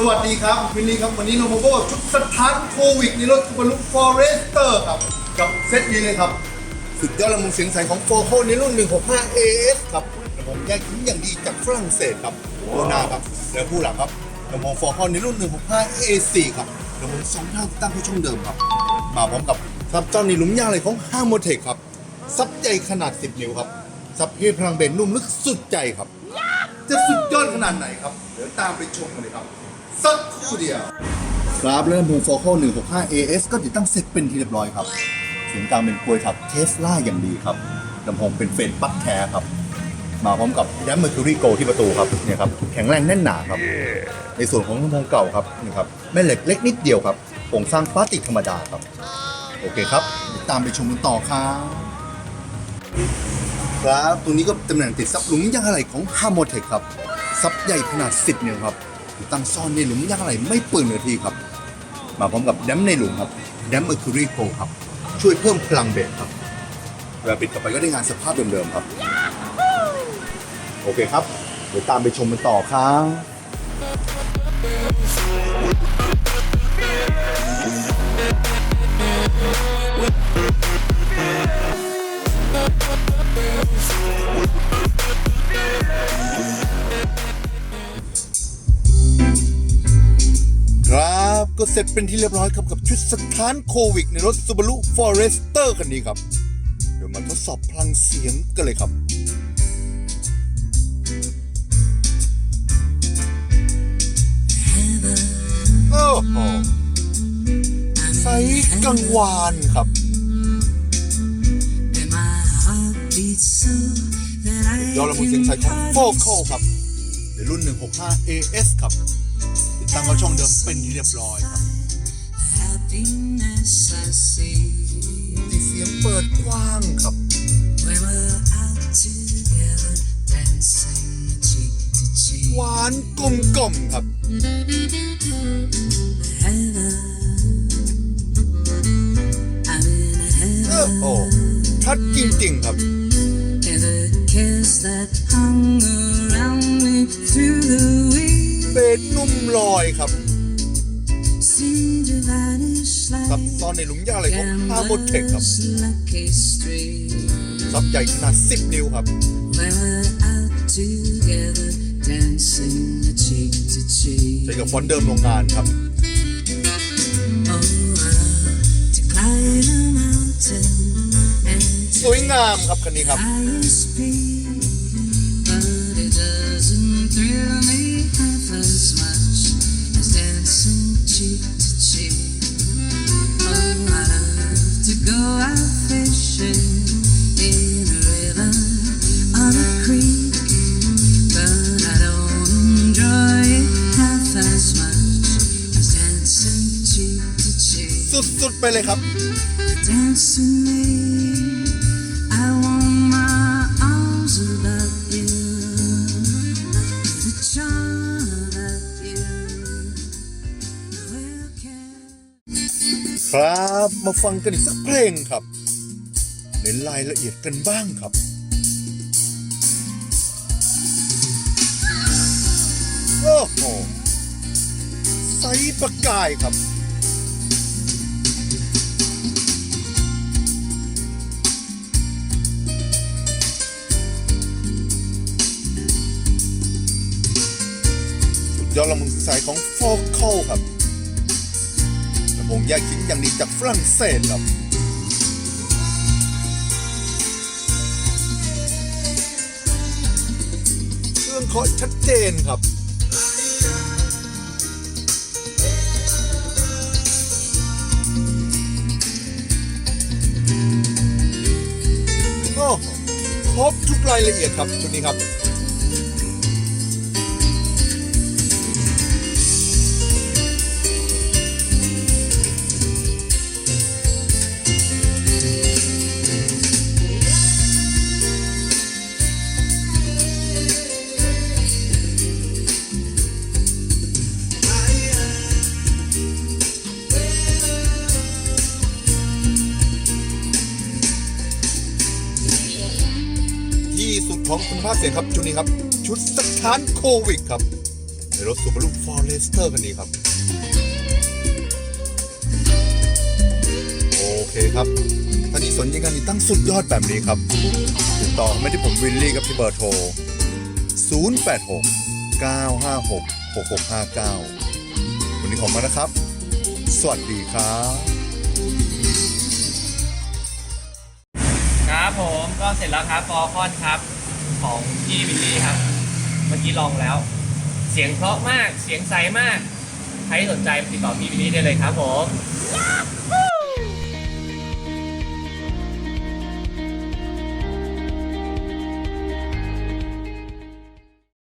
สวัสดีครับวินนี่ครับวันนี้โนโมโบชุดสถานโควิดในรถบรรลุฟอเรสเตอร์ครับ กับเซตนี้เลยครับ สุดยอดลำมุงเสียงใสของโฟโคในรุ่น 165 AS ครับลำโพงแยกชิ้นอย่างดีจากฝรั่งเศสครับตัวหน้าครับและผู้หลังครับลำโพงโฟโคในรุ่น 165 AC ครับลำโพงสองทางตั้งให้ช่องเดิมครับ มาพร้อมกับซับจอนี่หลุมยางเลยของห้าโมเทคครับซับใหญ่ขนาด 10 นิ้วครับซับเฮพลังเบนนุ่มลึกสุดใจครับ จะสุดยอดขนาดไหนครับ เดี๋ยวตามไปชมกันเลยครับ สักครู่เดียวครับแล้วลำโพงโฟกัล165 AS ก็ติดตั้งเสร็จเป็นที่เรียบร้อยครับ เสียงกลางเป็นกลวยถับเทสลาอย่างดีครับลำโพงเป็นเฟนปักแคร์ครับ มาพร้อมกับแดมเมอร์คิวรีโกที่ประตูครับเนี่ยครับแข็งแรงแน่นหนาครับ ในส่วนของลำโพงเก่าครับนี่ครับแม่เหล็กเล็กนิดเดียวครับโครงสร้างพลาสติกธรรมดาครับ โอเคครับติดตามไปชมกันต่อครับครับตัวนี้ก็ตำแหน่งติดซับหลุมยางอะไหล่ของ h a r m o t e c ครับซับใหญ่ขนาด 10นิ้วครับ ตั้งซ่อนในหลุมยางอะไหล่ไม่เปืนเนื้อที่ครับ มาพร้อมกับแดมในหลุมครับแดม Mercury Pro ครับ ช่วยเพิ่มพลังเบสครับเวลาปิดกลับไปก็ได้งานสภาพเดิมๆครับ โอเคครับ เดี๋ยวตามไปชมกันต่อครับค ก็เสร็จเป็นที่เรียบร้อยครับกับชุดสถานโควิดในรถ Subaru Forester คันนี้ครับ เดี๋ยวมาทดสอบพลังเสียงกันเลยครับโอ้โหใสกังวานครับ ยอดละมุนเสียงใสของโฟคลครับในรุ่น 165 AS ครับ ติดตั้งเข้าช่องเดิมเป็นที่เรียบร้อยครับที่เสียงเปิดกว้างครับ หวานกลมกล่อมครับโอ้โหชัดจริงๆครับ that hung around me through the week เบสนุ่มลอยครับ seemed to vanish ซับ like ซ้อนในหลุมยางเลยของฮาร์โมเทคครับ gambler's lucky streak. ซับใหญ่ขนาด 10 นิ้วครับ When we're out together, dancing cheek to ใช้ cheek. กับฟอนต์เดิมโรงงานครับ Oh, uh, to climb a mountain and สวยงามครับคันนี้ครับ highest peak, but it doesn't thrill me half as much as dancing cheek to cheek. Oh, I love to go out fishing in a river on a creek, but I don't enjoy it half as much as dancing cheek to cheek. สุดๆ ไปเลยครับ ครับมาฟังกันอีกสักเพลงครับเน้นรายละเอียดกันบ้างครับโอ้โหใสประกายครับสุดยอดละมุนสายของโฟกัลครับ ลำโพงแยกชิ้นอย่างดีจากฝรั่งเศสครับเครื่องเคาะชัดเจนครับโอ้ครบทุกรายละเอียดครับชุดนี้ครับ ของคุณภาพเสียงครับชุดนี้ครับ ชุดสถานโควิดครับ ในรถ Subaru Forester คันนี้ครับ โอเคครับถ้ามีสนใจการติดตั้งสุดยอดแบบนี้ครับ ติดต่อไมาที่ผมวิลลี่กับที่เบอร์โทร 086 956 6659 วันนี้ขอมานะครับ สวัสดีครับครับผมก็เสร็จแล้วครับฟอร์คอนครับ ของพี่วิลลี่ครับ เมื่อกี้ลองแล้ว เสียงเพราะมากเสียงใสมาก ใครสนใจติดต่อพี่วิลลี่ได้เลยครับผม